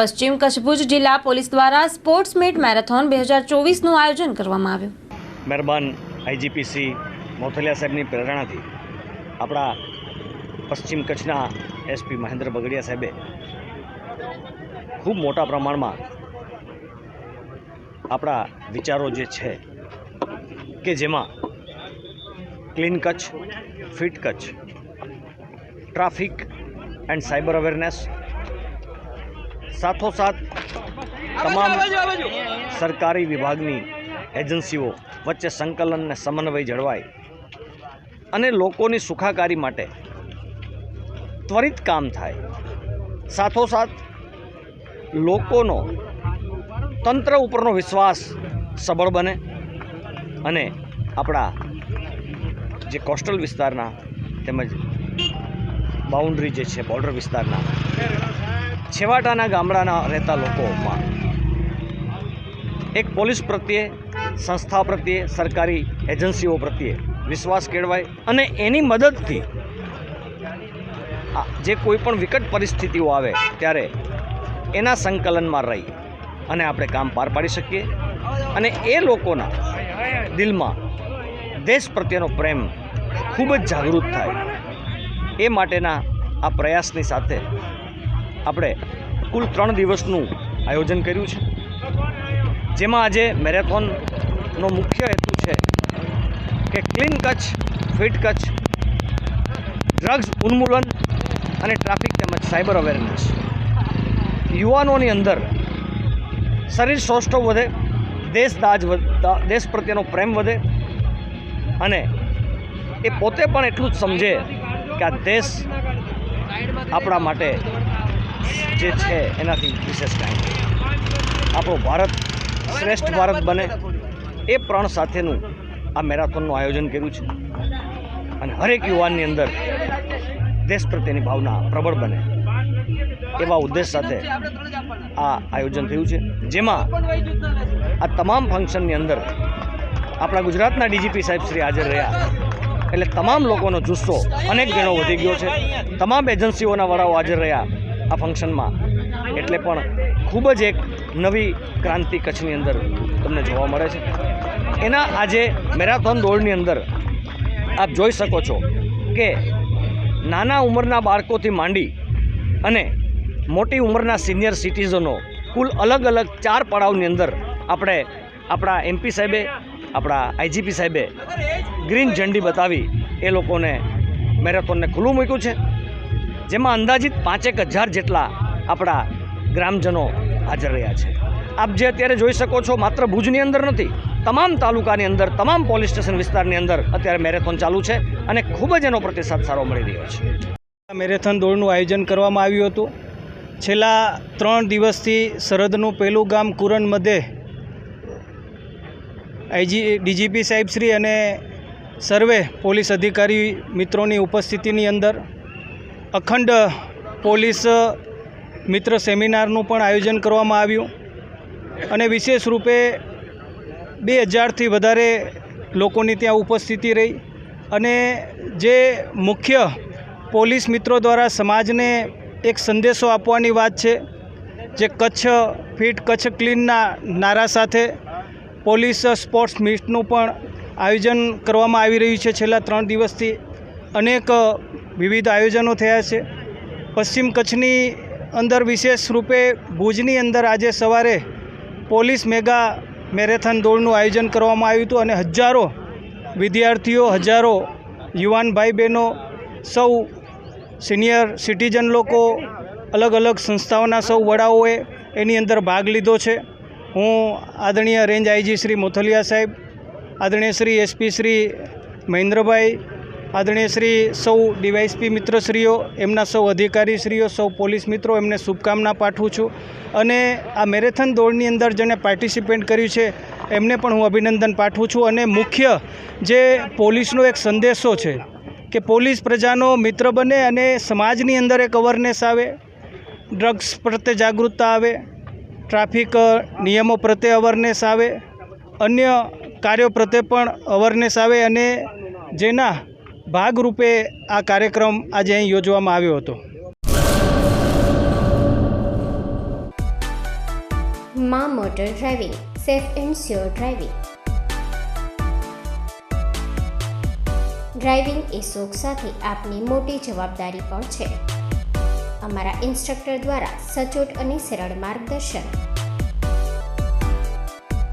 પશ્ચિમ કચ્છ ભુજ જિલ્લા પોલીસ દ્વારા સ્પોર્ટ્સ મીટ મેરેથોન બે હજાર ચોવીસનું આયોજન કરવામાં આવ્યું. મહેરબાન આઈજીપીસી મોથલિયા સાહેબની પ્રેરણાથી આપણા પશ્ચિમ કચ્છના એસપી મહેન્દ્ર બગડિયા સાહેબે ખૂબ મોટા પ્રમાણમાં આપણા વિચારો જે છે કે જેમાં clean Kutch, fit Kutch, traffic and cyber awareness સાથોસાથ તમામ સરકારી વિભાગની એજન્સીઓ વચ્ચે સંકલન અને સમન્વય જળવાય અને લોકોની સુખાકારી માટે ત્વરિત કામ થાય. સાથોસાથ લોકોનો તંત્ર ઉપરનો વિશ્વાસ સબળ બને અને આપણા જે કોસ્ટલ વિસ્તારના તેમજ બાઉન્ડ્રી જે છે બોર્ડર વિસ્તારના છેવાટાના ગામડાના રહેતા લોકોમાં એક પોલીસ પ્રત્યે, સંસ્થા પ્રત્યે, સરકારી એજન્સીઓ પ્રત્યે વિશ્વાસ કેળવાય અને એની મદદથી જે કોઈ પણ વિકટ પરિસ્થિતિઓ આવે ત્યારે એના સંકલનમાં રહી અને આપણે કામ પાર પાડી શકીએ અને એ લોકોના દિલમાં દેશ પ્રત્યેનો પ્રેમ ખૂબ જ જાગૃત થાય એ માટેના આ પ્રયાસની સાથે આપણે કુલ ત્રણ દિવસનું આયોજન કર્યું છે. જેમાં આજે મેરેથોનનો મુખ્ય હેતુ છે કે clean Kutch, fit Kutch, drugs ઉન્મૂલન અને ટ્રાફિક તેમજ સાયબર અવેરનેસ. યુવાનોની અંદર શરીર સૌષ્ઠવ વધે, દેશ દાજ દેશ પ્રત્યેનો પ્રેમ વધે અને એ પોતે પણ એટલું જ સમજે કે આ દેશ આપણા માટે જે છે એનાથી વિશેષ કાંઈ. આપણો ભારત શ્રેષ્ઠ ભારત બને એ પ્રણ સાથેનું આ મેરાથોનનું આયોજન કર્યું છે. અને હરેક યુવાનની અંદર દેશ પ્રત્યેની ભાવના પ્રબળ બને એવા ઉદ્દેશ સાથે આ આયોજન થયું છે. જેમાં આ તમામ ફંક્શનની અંદર આપણા ગુજરાતના ડીજીપી સાહેબ શ્રી હાજર રહ્યા. એટલે તમામ લોકોનો જુસ્સો અનેક ગણો વધી ગયો છે. તમામ એજન્સીઓના વડાઓ હાજર રહ્યા. આ ફંક્શનમાં એટલે પણ ખૂબ જ એક નવી ક્રાંતિ કચ્છની અંદર તમને જોવા મળે છે. એના આજે મેરાથોન દોડની અંદર આપ જોઈ શકો છો કે નાના ઉંમરના બાળકોથી માંડી અને મોટી ઉંમરના સિનિયર સિટીઝનો કુલ અલગ અલગ ચાર પડાવની અંદર આપણે આપણા એમપી સાહેબે, આપણા આઈજીપી સાહેબે ગ્રીન ઝંડી બતાવી એ લોકોને મેરેથોનને ખુલ્લું મૂક્યું છે. જેમાં અંદાજિત પાંચેક હજાર જેટલા આપણા ગ્રામજનો હાજર રહ્યા છે. આપ જે અત્યારે જોઈ શકો છો, માત્ર ભુજની અંદર નથી, તમામ તાલુકાની અંદર, તમામ પોલીસ સ્ટેશન વિસ્તારની અંદર અત્યારે મેરેથોન ચાલુ છે અને ખૂબ જ એનો પ્રતિસાદ સારો મળી રહ્યો છે. મેરેથોન દોડનું આયોજન કરવામાં આવ્યું હતું. છેલ્લા ત્રણ દિવસથી સરહદનું પહેલું ગામ કુરન મધ્યે આઈજી, ડીજીપી સાહેબશ્રી અને સર્વે પોલીસ અધિકારી મિત્રોની ઉપસ્થિતિની અંદર અખંડ પોલીસ મિત્ર સેમિનારનું પણ આયોજન કરવામાં આવ્યું. અને વિશેષ રૂપે બે હજારથી વધારે લોકોની ત્યાં ઉપસ્થિતિ રહી. અને જે મુખ્ય પોલીસ મિત્રો દ્વારા સમાજને એક સંદેશો આપવાની વાત છે, જે કચ્છ ફિટ કચ્છ ક્લીનના નારા સાથે પોલીસ સ્પોર્ટ્સ મીટનું પણ આયોજન કરવામાં આવી રહ્યું છે છેલ્લા ત્રણ દિવસથી. અનેક વિવિધ આયોજનો થયા છે. પશ્ચિમ કચ્છની અંદર વિશેષ રૂપે ભુજની અંદર આજે સવારે પોલીસ મેગા મેરેથોન દોડનું આયોજન કરવામાં આવ્યું હતું અને હજારો વિદ્યાર્થીઓ, હજારો યુવાન ભાઈ બહેનો સૌ સિનિયર સિટીઝન લોકો અલગ અલગ સંસ્થાઓના સૌ વડાઓએ એની અંદર ભાગ લીધો છે. હું આદરણીય રેન્જ આઈજી શ્રી મોથલિયા સાહેબ, આદરણીય શ્રી એસપી શ્રી મહેન્દ્રભાઈ આદરણીય શ્રી સૌ ડીવાયસપી મિત્રશ્રીઓ, એમના સૌ અધિકારીશ્રીઓ, સૌ પોલીસ મિત્રો, એમને શુભકામના પાઠવું છું. અને આ મેરેથોન દોડની અંદર જેને પાર્ટિસિપેટ કર્યું છે, એમને પણ હું અભિનંદન પાઠવું છું. અને મુખ્ય જે પોલીસનો એક સંદેશો છે કે પોલીસ પ્રજાનો મિત્ર બને અને સમાજની અંદર એક અવેરનેસ આવે ડ્રગ્સ પ્રત્યે જાગૃતતા આવે ટ્રાફિક નિયમો પ્રત્યે અવેરનેસ આવે, અન્ય કાર્યો પ્રત્યે પણ અવેરનેસ આવે અને જેના ભાગરૂપે આ કાર્યક્રમ આજે અહીં યોજવામાં આવ્યો હતો. મા motor driving, safe and sure driving. Driving એ શોખ સાથે આપની મોટી જવાબદારી પણ છે. અમારા ઇન્સ્ટ્રક્ટર દ્વારા સચોટ અને સરળ માર્ગદર્શન